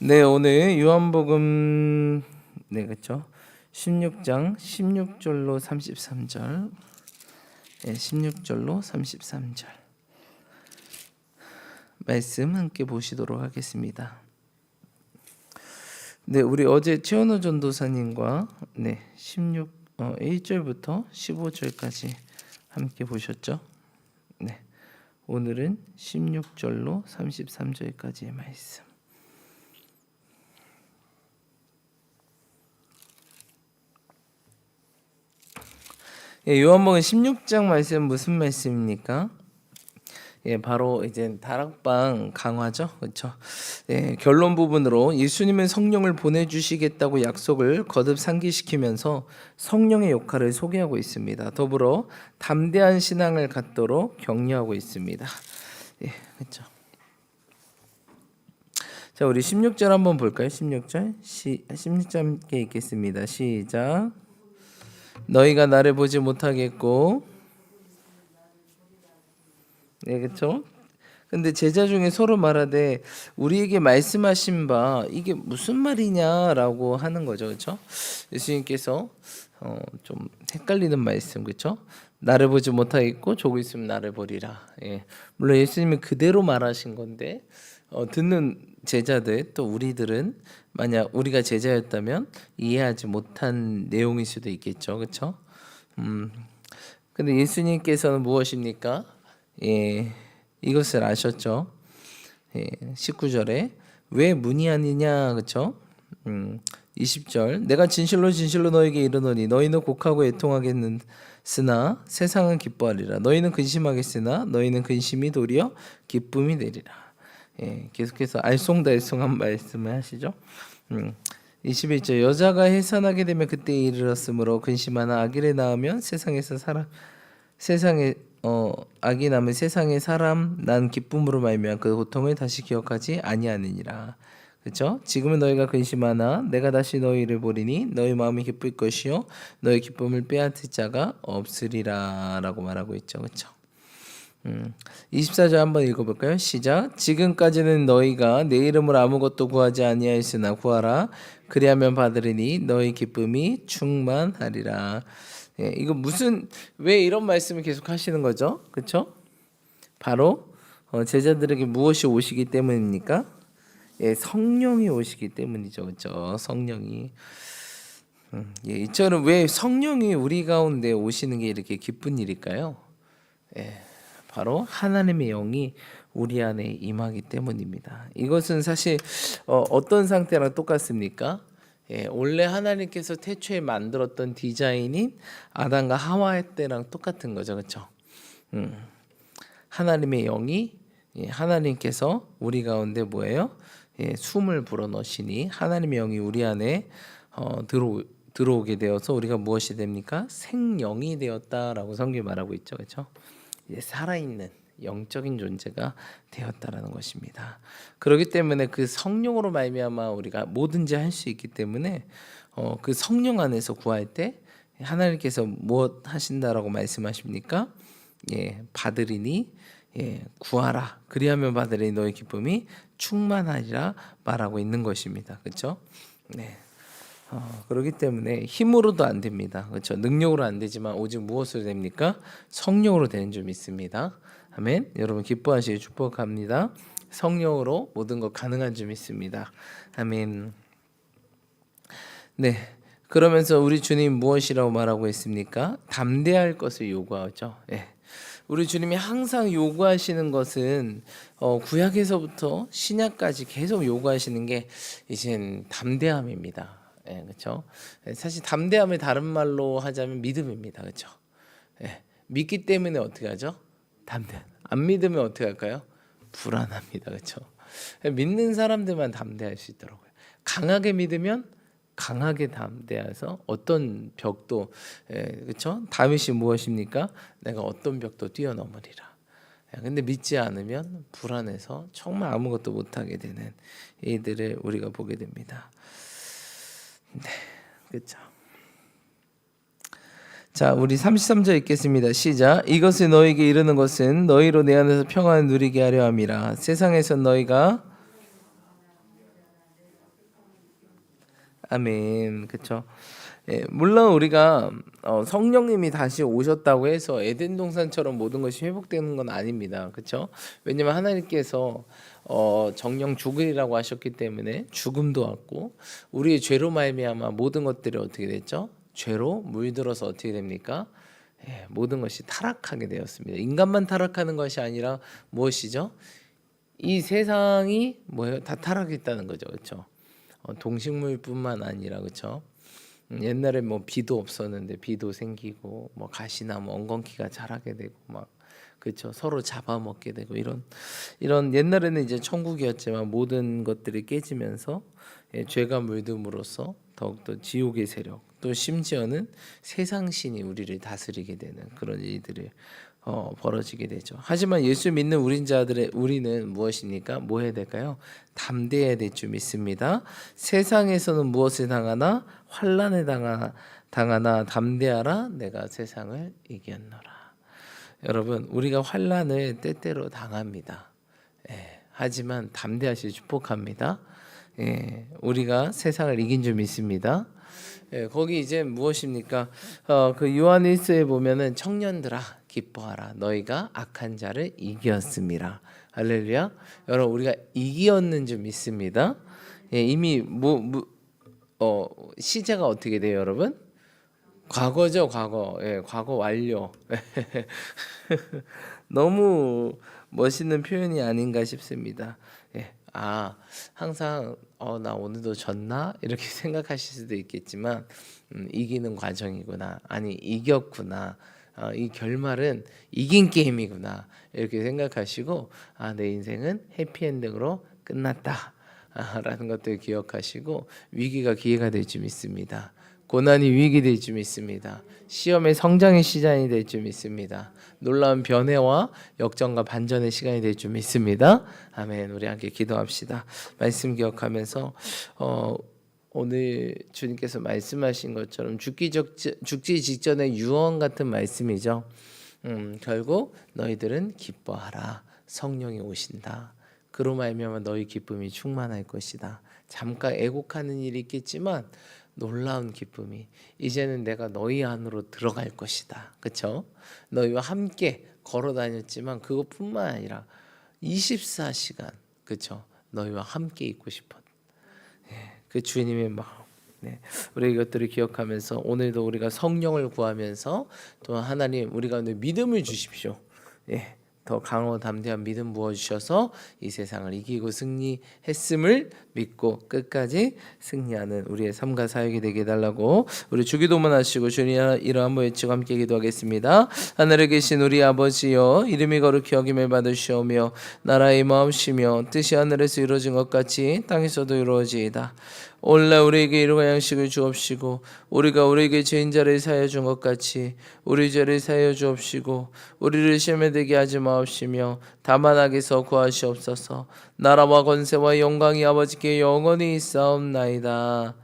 네, 오늘 요한복음 네, 그렇죠. 16장 16절로 33절. 네, 16절로 33절. 말씀 함께 보시도록 하겠습니다. 네, 우리 어제 최원호 전도사님과 네, 16 어, 1절부터 15절까지 함께 보셨죠? 네. 오늘은 16절로 33절까지의 말씀. 예, 요한복음 16장 말씀 무슨 말씀입니까? 예, 바로 이제 다락방 강화죠, 그렇죠? 예, 결론 부분으로 예수님은 성령을 보내 주시겠다고 약속을 거듭 상기시키면서 성령의 역할을 소개하고 있습니다. 더불어 담대한 신앙을 갖도록 격려하고 있습니다. 예, 그렇죠. 자, 우리 16절 한번 볼까요? 16절 시 16절 함께 읽겠습니다. 시작. 너희가 나를 보지 못하겠고 네, 그렇죠? 근데 제자 중에 서로 말하되 우리에게 말씀하신 바 이게 무슨 말이냐라고 하는 거죠. 그렇죠? 예수님께서 어, 좀 헷갈리는 말씀 그렇죠? 나를 보지 못하겠고 조금 있으면 나를 보리라. 예. 물론 예수님이 그대로 말하신 건데 어, 듣는 제자들 또 우리들은 만약 우리가 제자였다면 이해하지 못한 내용일 수도 있겠죠. 그렇죠? 음. 근데 예수님께서는 무엇입니까? 예. 이것을 아셨죠? 예. 19절에 왜 문의하느냐 그렇죠? 음. 20절 내가 진실로 진실로 너에게 이르노니 너희는 곡하고 애통하겠으나 세상은 기뻐하리라 너희는 근심하겠으나 너희는 근심이 도리어 기쁨이 되리라 예, 계속해서 알쏭달쏭한 말씀을 하시죠. 음, 21절 여자가 해산하게 되면 그때 이르렀으므로 근심하나 아기를 낳으면 세상에서 사람 세상에 어 아기 낳으면 세상에 사람 난 기쁨으로 말미암아 그 고통을 다시 기억하지 아니하느니라. 그렇죠? 지금은 너희가 근심하나 내가 다시 너희를 보리니 너희 마음이 기쁠 것이요 너희 기쁨을 빼앗을 자가 없으리라라고 말하고 있죠. 그렇죠? 음, 24절 한번 읽어볼까요? 시작. 지금까지는 너희가 내 이름으로 아무것도 구하지 아니하였으나 구하라. 그리하면 받으리니 너희 기쁨이 충만하리라. 예, 이거 무슨 왜 이런 말씀을 계속 하시는 거죠? 그렇죠? 바로 어, 제자들에게 무엇이 오시기 때문입니까? 예, 성령이 오시기 때문이죠, 그렇죠? 성령이. 음, 예, 이처럼 왜 성령이 우리 가운데 오시는 게 이렇게 기쁜 일일까요? 예. 바로 하나님의 영이 우리 안에 임하기 때문입니다. 이것은 사실 어, 어떤 상태랑 똑같습니까? 예, 원래 하나님께서 태초에 만들었던 디자인인 아담과 하와 때랑 똑같은 거죠, 그렇죠? 음, 하나님의 영이 예, 하나님께서 우리 가운데 뭐예요? 예, 숨을 불어넣으시니 하나님의 영이 우리 안에 어, 들어 들어오게 되어서 우리가 무엇이 됩니까? 생영이 되었다라고 성경이 말하고 있죠, 그렇죠? 이제 살아있는 영적인 존재가 되었다라는 것입니다. 그렇기 때문에 그 성령으로 말미암아 우리가 뭐든지 할 수 있기 때문에 어, 그 성령 안에서 구할 때 하나님께서 무엇 하신다라고 말씀하십니까? 예, 받으리니 예, 구하라. 그리하면 받으리니 너의 기쁨이 충만하리라 말하고 있는 것입니다. 그렇죠? 네. 어, 그렇기 때문에 힘으로도 안 됩니다. 그렇죠? 능력으로 안 되지만 오직 무엇으로 됩니까? 성령으로 되는 줄 믿습니다. 아멘. 여러분 기뻐하시길 축복합니다. 성령으로 모든 것 가능한 줄 믿습니다. 아멘. 네. 그러면서 우리 주님 무엇이라고 말하고 있습니까? 담대할 것을 요구하죠. 예. 우리 주님이 항상 요구하시는 것은 어, 구약에서부터 신약까지 계속 요구하시는 게 이젠 담대함입니다. 예, 그렇죠. 사실 담대함을 다른 말로 하자면 믿음입니다, 그렇죠. 예, 믿기 때문에 어떻게 하죠? 담대. 안 믿으면 어떻게 할까요? 불안합니다, 그렇죠. 믿는 사람들만 담대할 수 있더라고요. 강하게 믿으면 강하게 담대해서 어떤 벽도 예, 그렇죠? 다윗이 무엇입니까? 내가 어떤 벽도 뛰어넘으리라. 예, 근데 믿지 않으면 불안해서 정말 아무것도 못하게 되는 이들을 우리가 보게 됩니다. 네, 그렇죠. 자, 우리 33절 읽겠습니다. 시작. 이것이 너에게 이르는 것은 너희로 내 안에서 평안을 누리게 하려 함이라. 세상에서 너희가 아멘. 그렇죠. 예, 물론 우리가 어, 성령님이 다시 오셨다고 해서 에덴 동산처럼 모든 것이 회복되는 건 아닙니다. 그렇죠? 왜냐면 하나님께서 어, 정령 죽으리라고 하셨기 때문에 죽음도 왔고 우리의 죄로 말미암아 모든 것들이 어떻게 됐죠? 죄로 물들어서 어떻게 됩니까? 예, 모든 것이 타락하게 되었습니다. 인간만 타락하는 것이 아니라 무엇이죠? 이 세상이 뭐예요? 다 타락했다는 거죠, 그렇죠? 어, 동식물뿐만 아니라 그렇죠? 음, 옛날에 뭐 비도 없었는데 비도 생기고 뭐 가시나 뭐 엉겅퀴가 자라게 되고 막 그렇죠 서로 잡아먹게 되고 이런 이런 옛날에는 이제 천국이었지만 모든 것들이 깨지면서 예, 죄가 물듦으로써 더욱더 지옥의 세력 또 심지어는 세상 신이 우리를 다스리게 되는 그런 일들이 어, 벌어지게 되죠. 하지만 예수 믿는 우린 자들의 우리는 무엇입니까? 뭐 해야 될까요? 담대해야 될 줄 믿습니다. 세상에서는 무엇을 당하나 환란을 당하, 당하나 담대하라 내가 세상을 이겼노라. 여러분 우리가 환란을 때때로 당합니다. 예, 하지만 담대하시 축복합니다. 예, 우리가 세상을 이긴 줄 믿습니다. 예, 거기 이제 무엇입니까? 어, 그 요한일서에 보면은 청년들아 기뻐하라 너희가 악한 자를 이겼음이라 할렐루야. 여러분 우리가 이겼는 줄 믿습니다. 예, 이미 뭐, 뭐 어, 시제가 어떻게 돼요, 여러분? 과거죠, 과거. 예, 과거 완료. 너무 멋있는 표현이 아닌가 싶습니다. 예, 아, 항상 어, 나 오늘도 졌나 이렇게 생각하실 수도 있겠지만 음, 이기는 과정이구나. 아니 이겼구나. 어, 이 결말은 이긴 게임이구나 이렇게 생각하시고 아, 내 인생은 해피엔딩으로 끝났다. 아, 라는 것들 기억하시고 위기가 기회가 될 줄 믿습니다. 고난이 위기 될 줄 믿습니다. 시험의 성장의 시간이 될 줄 믿습니다. 놀라운 변화와 역전과 반전의 시간이 될 줄 믿습니다. 아멘. 우리 함께 기도합시다. 말씀 기억하면서 어, 오늘 주님께서 말씀하신 것처럼 죽기 적 죽기 직전의 유언 같은 말씀이죠. 음, 결국 너희들은 기뻐하라. 성령이 오신다. 그로 말미암아 너희 기쁨이 충만할 것이다. 잠깐 애곡하는 일이 있겠지만 놀라운 기쁨이 이제는 내가 너희 안으로 들어갈 것이다. 그렇죠? 너희와 함께 걸어 다녔지만 그것뿐만 아니라 24시간 그렇죠? 너희와 함께 있고 싶어. 예, 그 주님의 마음. 네, 우리 이것들을 기억하면서 오늘도 우리가 성령을 구하면서 또 하나님 우리가 믿음을 주십시오. 예, 더 강호 담대한 믿음 부어 주셔서 이 세상을 이기고 승리했음을 믿고 끝까지 승리하는 우리의 삶과 사역이 되게 해달라고 우리 주기도문 하시고 주님 이름 한번 외치고 함께 기도하겠습니다. 하늘에 계신 우리 아버지여 이름이 거룩히 여김을 받으시오며 나라의 마음시며 뜻이 하늘에서 이루어진 것 같이 땅에서도 이루어지이다. 오늘날 우리에게 일용할 양식을 주옵시고 우리가 우리에게 죄인 자를 사하여 준 것 같이 우리 죄를 사하여 주옵시고 우리를 시험에 들게 하지 마옵시며 다만 악에서 구하시옵소서. 나라와 권세와 영광이 아버지께 영원히 있사옵나이다